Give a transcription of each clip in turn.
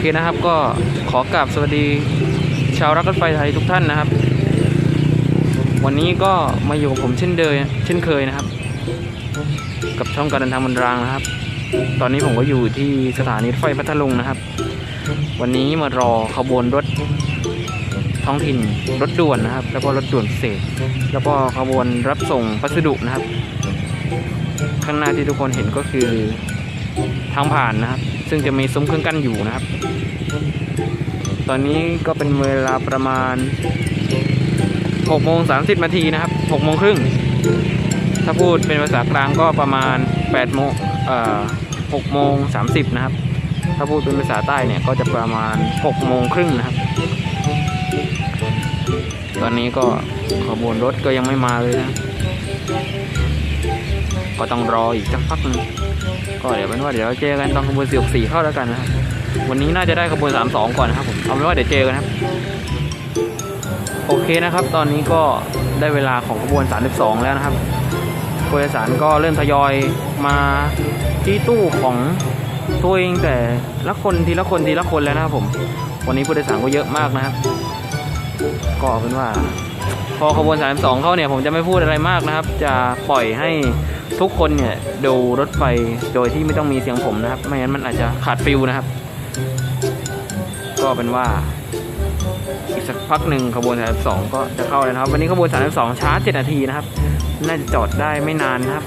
เคนะครับ ก็ขอกราบสวัสดีชาวรักรถไฟไทยทุกท่านนะครับ วันนี้ก็มาอยู่กับผมเช่นเดิมเช่นเคยนะครับ กับช่องการเดินทางบนรางนะครับ ตอนนี้ผมก็อยู่ที่สถานีรถไฟพัทลุงนะครับ วันนี้มารอขบวนรถท้องถิ่นรถด่วนนะครับ แล้วก็รถด่วนพิเศษ แล้วก็ขบวนรับส่งพัสดุนะครับ ข้างหน้าที่ทุกคนเห็นก็คือทางผ่านนะครับ ซึ่งจะมีซุ้มเครื่องกั้นอยู่นะครับ ตอนนี้ก็เป็นเวลาประมาณ6โมง30นาทีนะครับ6โมงครึ่งถ้าพูดเป็นภาษากลางก็ประมาณ8โมงเอ่อ6โมง30นะครับ ถ้าพูดเป็นภาษาใต้เนี่ยก็จะประมาณ6โมงครึ่งนะครับ ตอนนี้ก็ขบวนรถก็ยังไม่มาเลยนะ ก็ต้องรออีกสักพักหนึง ก็เดี๋ยวเป็นว่าเดี๋ยวเจอกันตอนขบวนสี่สี่เข้าแล้วกันนะครับวันนี้น่าจะได้ขบวนสามสองก่อนนะครับผมเอาเป็นว่าเดี๋ยวเจอกันครับโอเคนะครับ ตอนนี้ก็ได้เวลาของขบวน 32 แล้วนะครับผู้โดยสารก็เริ่มทยอยมาที่ตู้ของตัวเองแต่ละคนทีละคนทีละคนแล้วนะครับผม วันนี้ผู้โดยสารก็เยอะมากนะครับ ก็เอาเป็นว่า พอขบวน 32 เข้าเนี่ยผมจะไม่พูดอะไรมากนะครับ จะปล่อยให้ ทุกคนเนี่ยดูรถไฟโดยที่ไม่ต้องมีเสียงผมนะครับ ไม่งั้นมันอาจจะขาดฟิลนะครับ ก็เป็นว่า อีกสักพักหนึ่งขบวน 32 ก็จะเข้าแล้วนะครับ วันนี้ขบวน 32 ช้า 7 นาทีนะครับ น่าจะจอดได้ไม่นานนะครับ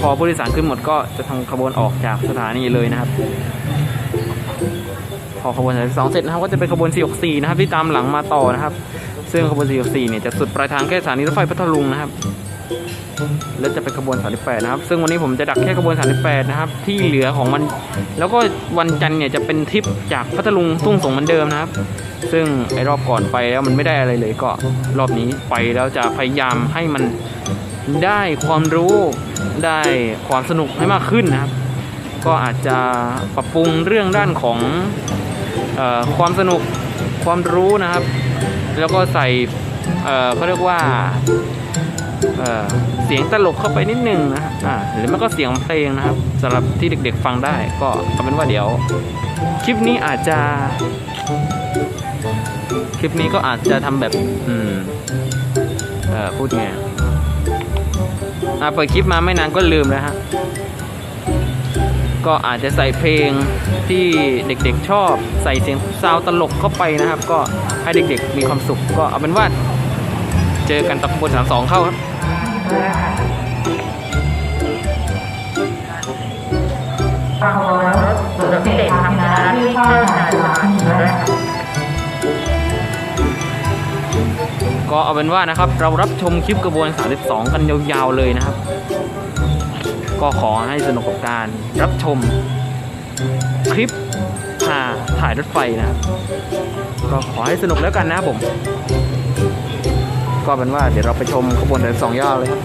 พอผู้โดยสารขึ้นหมดก็จะทางขบวนออกจากสถานีเลยนะครับ พอขบวน 32 เสร็จนะครับ ก็จะเป็นขบวน 464 นะครับ ที่ตามหลังมาต่อนะครับ ซึ่งขบวน 464 เนี่ยจะสุดปลายทางแค่สถานีรถไฟพัทลุงนะครับ แล้วจะเป็นขบวน 38 นะครับ ซึ่งวันนี้ผมจะดักแค่ขบวน 38 นะครับ ที่เหลือของมัน แล้วก็วันจันทร์เนี่ยจะเป็นทริปจากพัทลุงทุ่งสงเหมือนเดิมนะครับ ซึ่งไอ้รอบก่อนไปแล้วมันไม่ได้อะไรเลยก็รอบนี้ไปแล้วจะพยายามให้มันได้ความรู้ได้ความสนุกให้มากขึ้นนะครับ ก็อาจจะปรับปรุงเรื่องด้านของออความสนุกความรู้นะครับ แล้วก็ใส่เขาเรียกว่า เสียงตลกเข้าไปนิดนึงนะฮะหรือไม่ก็เสียงเพลงนะครับสำหรับที่เด็กๆฟังได้ก็เอาเป็นว่าเดี๋ยว คลิปนี้อาจจะ คลิปนี้ก็อาจจะทำแบบ อืมเออพูดไงอ่าเปิดคลิปมาไม่นานก็ลืมแล้วฮะก็อาจจะใส่เพลงที่เด็กๆชอบ ใส่เสียงซาวตลกเข้าไปนะครับ ก็ให้เด็กๆมีความสุขก็เอาเป็นว่า เจอกันตับบนสามสองเข้าครับฟังแล้วสุดพิเศษทำงานที่ข้าวหนาหลานด้วยก็เอาเป็นว่านะครับ เรารับชมคลิปกระบวน 32 กันยาวๆเลยนะครับ ก็ขอให้สนุกกับการรับชมคลิปพาถ่ายรถไฟนะครับ ก็ขอให้สนุกแล้วกันนะครับผม ก็เป็นว่าเดี๋ยวเราไปชมขบวน32ยาวเลยครับ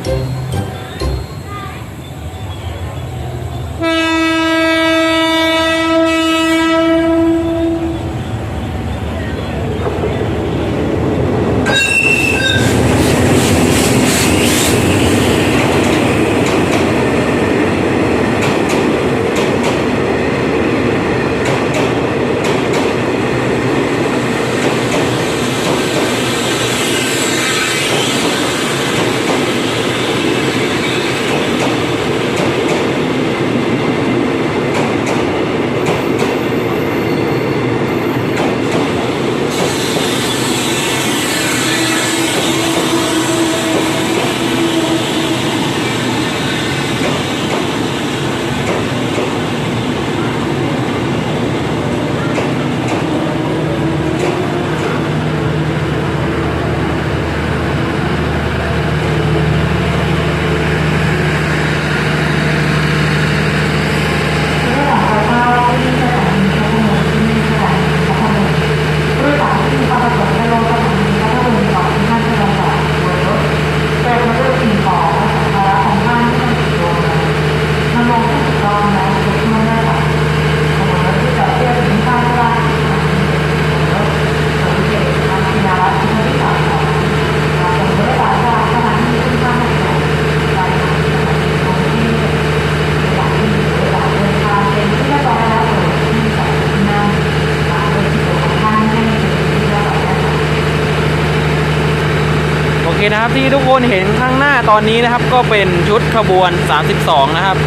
นะครับที่ทุกคนเห็นข้างหน้าตอนนี้นะครับ ก็เป็นชุดขบวน 32 นะครับ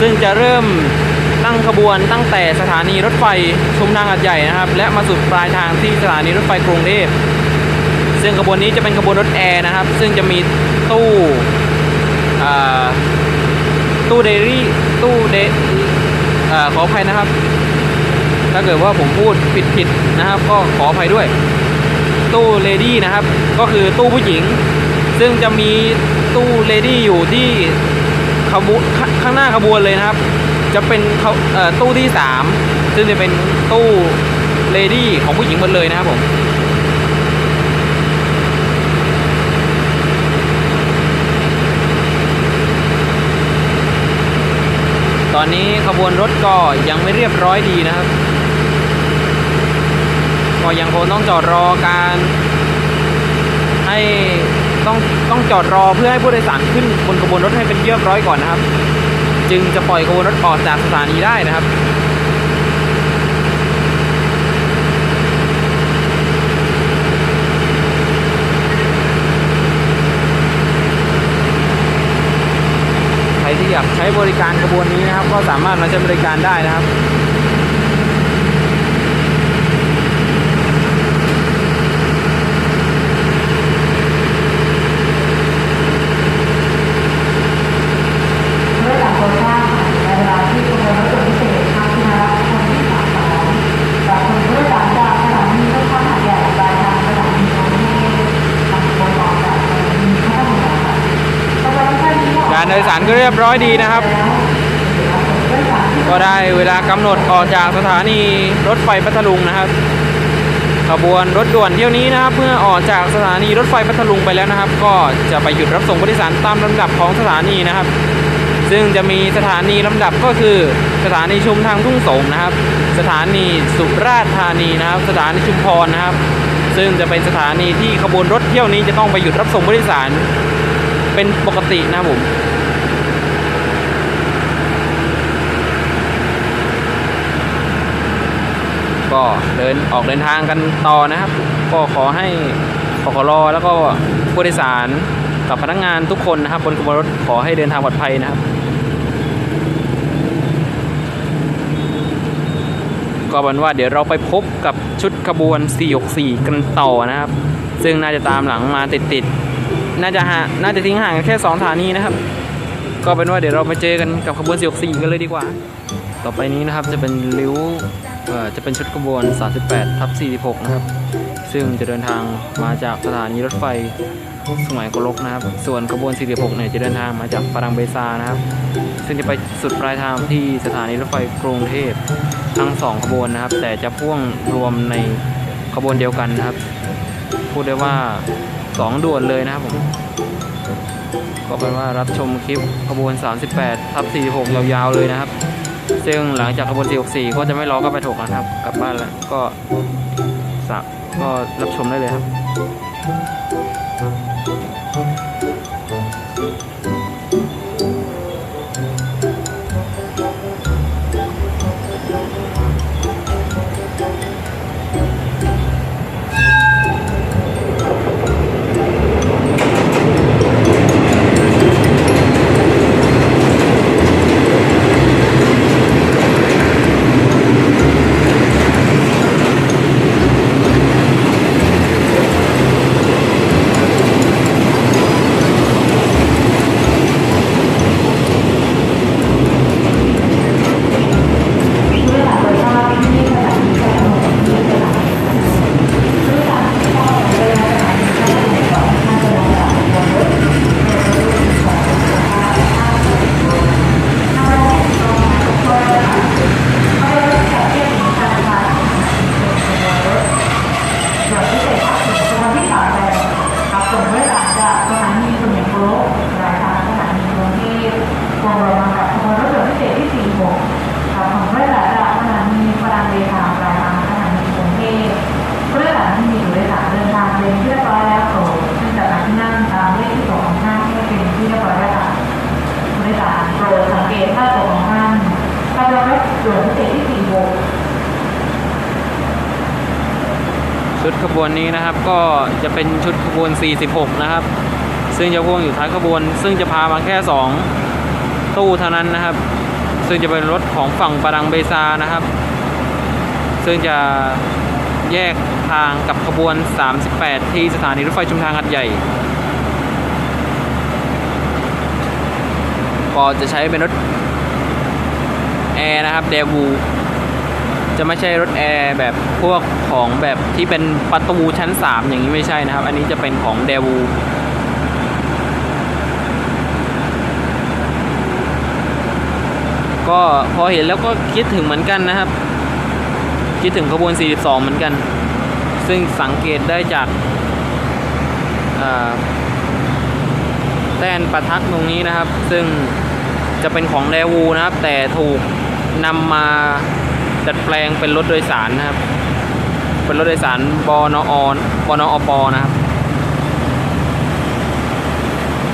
ซึ่งจะเริ่มตั้งขบวนตั้งแต่สถานีรถไฟชุมทางหัดใหญ่นะครับ และมาสุดปลายทางที่สถานีรถไฟกรุงเทพซึ่งขบวนนี้จะเป็นขบวนรถแอร์นะครับ ซึ่งจะมีตู้ตู้เดลี่ตู้เดอขออภัยนะครับ ถ้าเกิดว่าผมพูดผิดผิดๆนะครับ ก็ขออภัยด้วย ตู้เลดี้นะครับ ก็คือตู้ผู้หญิง ซึ่งจะมีตู้เลดี้อยู่ที่ขบวนข้าข้างหน้าขบวนเลยนะครับ จะเป็นเขาเอ่อตู้ที่ 3 ซึ่งจะเป็นตู้เลดี้ของผู้หญิงหมดเลยนะครับผมตอนนี้ขบวนรถก็ยังไม่เรียบร้อยดีนะครับ ก็ยังคงต้องจอดรอการให้ต้องต้องจอดรอเพื่อให้ผู้โดยสารขึ้นบนขบวนรถให้เป็นเรียบร้อยก่อนนะครับ จึงจะปล่อยขบวนรถออกจากสถานีได้นะครับใครที่อยากใช้บริการขบวนนี้นะครับ ก็สามารถมาใช้บริการได้นะครับ ด้วยหลักโครงสร้างในเวลาที่ขบวนรถยนต์พิเศษทางที่นาคนที่สามสองจากคนผู้โดยสารจากสถานีรถไฟหาดใหญ่ปลายทางสถานีกรุงเทพทางคนออกจากสถานีพัทลุงค่ะขบวนรถไฟนี้ การโด ยสารก็เรียบร้อยดีนะครับ ก็ได้เวลากำหนดออกจากสถานีรถไฟพัทลุงนะครับขบวนรถด่วนเที่ยวนี้นะครับเมื่อออกจากสถานีรถไฟพัทลุงไปแล้วนะครับ ก็จะไปหยุดรับส่งผู้โดยสารตามลำดับของสถานีนะครับ ซึ่งจะมีสถานีลำดับก็คือ สถานีชุมทางทุ่งสงนะครับ สถานีสุราษฎร์ธานีนะครับ สถานีชุมพรนะครับ ซึ่งจะเป็นสถานีที่ขบวนรถเที่ยวนี้จะต้องไปหยุดรับส่งผู้โดยสารเป็นปกตินะผม ก็เดินออกเดินทางกันต่อนะครับ ก็ขอให้ขอขอรอแล้วก็ผู้โดยสารกับพนักงานทุกคนนะครับบนขบวนรถขอให้เดินทางปลอดภัยนะครับ ก็เป็นว่าเดี๋ยวเราไปพบกับชุดขบวน 464 กันต่อนะครับ ซึ่งน่าจะตามหลังมาติดๆน่าจะหาน่าจะทิ้งห่างกันแค่2สถานีนะครับ ก็เป็นว่าเดี๋ยวเราไปเจอกันกับขบวน 464 กันเลยดีกว่า ต่อไปนี้นะครับจะเป็นริ้ว จะเป็นชุดขบวน 38 ทับ 46 นะครับ ซึ่งจะเดินทางมาจากสถานีรถไฟสมัยกลกนะครับ ส่วนขบวน 46 เนี่ยจะเดินทางมาจากปรังเบซานะครับ ซึ่งจะไปสุดปลายทางที่สถานีรถไฟกรุงเทพทั้งสองขบวนนะครับ แต่จะพ่วงรวมในขบวนเดียวกันนะครับ พูดได้ว่าสองด่วนเลยนะครับผมก็เป็นว่ารับชมคลิปขบวน 38 ทับ 46 ยาวๆ เลยนะครับ ซึ่งหลังจากขบวน 464 ก็จะไม่รอก็ไปถกนะครับ กลับบ้านแล้วก็สักก็รับชมได้เลยครับ วนนี้นะครับ ก็จะเป็นชุดขบวน 46 นะครับ ซึ่งจะพ่วงอยู่ท้ายขบวน ซึ่งจะพามาแค่ 2 ตู้เท่านั้นนะครับ ซึ่งจะเป็นรถของฝั่งปารังเบซานะครับ ซึ่งจะแยกทางกับขบวน 38 ที่สถานีรถไฟชุมทางหัดใหญ่ก็จะใช้เป็นรถแอร์นะครับเดวู จะไม่ใช่รถแอร์แบบพวกของแบบที่เป็นประตูชั้น 3 อย่างนี้ไม่ใช่นะครับ อันนี้จะเป็นของเดวูก็พอเห็นแล้วก็คิดถึงเหมือนกันนะครับ คิดถึงขบวน 42 เหมือนกัน ซึ่งสังเกตได้จากแต้นประทัดตรงนี้นะครับ ซึ่งจะเป็นของแดวูนะครับ แต่ถูกนำมา ดัดแปลงเป็นรถโดยสารนะครับ เป็นรถโดยสารบนอบนอปนะครับ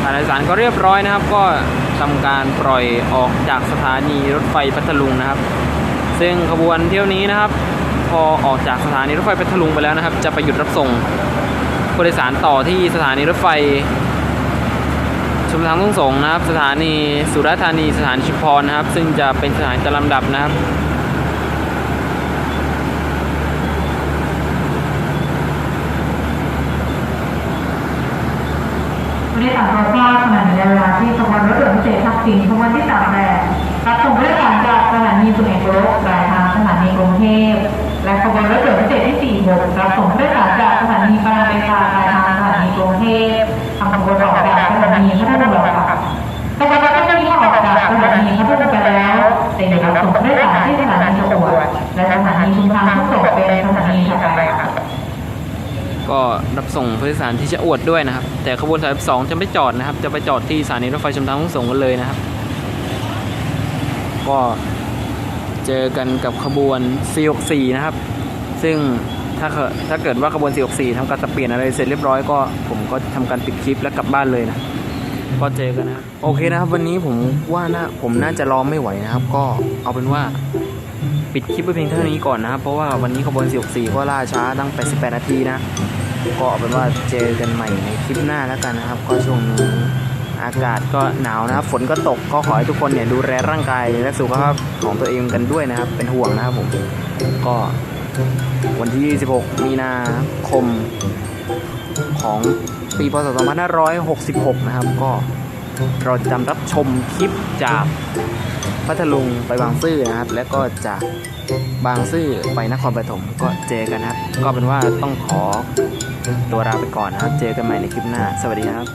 การโดยสารก็เรียบร้อยนะครับ ก็ทำการปล่อยออกจากสถานีรถไฟพัทลุงนะครับ ซึ่งขบวนเที่ยวนี้นะครับ พอออกจากสถานีรถไฟพัทลุงไปแล้วนะครับ จะไปหยุดรับส่งผู้โดยสารต่อที่สถานีรถไฟชุมทางทุ่งสงนะครับ สถานีสุราษฎร์ธานีสถานีชุมพรนะครับ ซึ่งจะเป็นสถานีตามลำดับนะครับ ผู้โดยสารโปรดทราขณะนี้เวลาที่ขบวนรถด่วนพิเศษทักษิณขบวนที่สามแปดรับส่งผู้โดยสารจากสถานีสุไหงโกลกปลายทางสถานีกรุงเทพและขบวนรถด่วนพิเศษที่สี่หกรับส่งผู้โดยสารจากสถานีปราเบซาปลายทางสถานีกรุงเทพทำขบวนออกจากสถานีพัทลุงค่ะขบวน ก็รับส่งผู้โดยสารที่จะอวดด้วยนะครับ แต่ขบวน32จะไม่จอดนะครับ จะไปจอดที่สถานีรถไฟชุมทางทุ่งสงกันเลยนะครับ ก็เจอกันกับขบวน464 นะครับ ซึ่งถ้าถ้าเกิดว่าขบวน464 ทำการสับเปลี่ยนอะไรเสร็จเรียบร้อยก็ผมก็ทำการปิดคลิปแล้วกลับบ้านเลยนะก็เจอกันนะโอเคนะครับ วันนี้ผมว่าน่าผมน่าจะรอไม่ไหวนะครับ ก็เอาเป็นว่า ปิดคลิปไว้เพียงเท่านี้ก่อนนะครับ เพราะว่าวันนี้ขบวน464ก็ล่าช้าตั้ง 88 นาทีนะ ก็เอาเป็นว่าเจอกันใหม่ในคลิปหน้าแล้วกันนะครับ ก็ช่วงนี้อากาศก็หนาวนะครับ ฝนก็ตกก็ขอให้ทุกคนเนี่ยดูแลร่างกายและสุขภาพของตัวเองกันด้วยนะครับ เป็นห่วงนะครับผม ก็วันที่ 26 มีนาคมของปีพศ 2566 นะครับ ก็เราจำรับชมคลิปจาก พัทลุงไปบางซื่อนะครับ แล้วก็จากบางซื่อไปนครปฐมก็เจอกันนะครับ ก็เป็นว่าต้องขอตัวลาไปก่อนนะครับ เจอกันใหม่ในคลิปหน้า สวัสดีครับ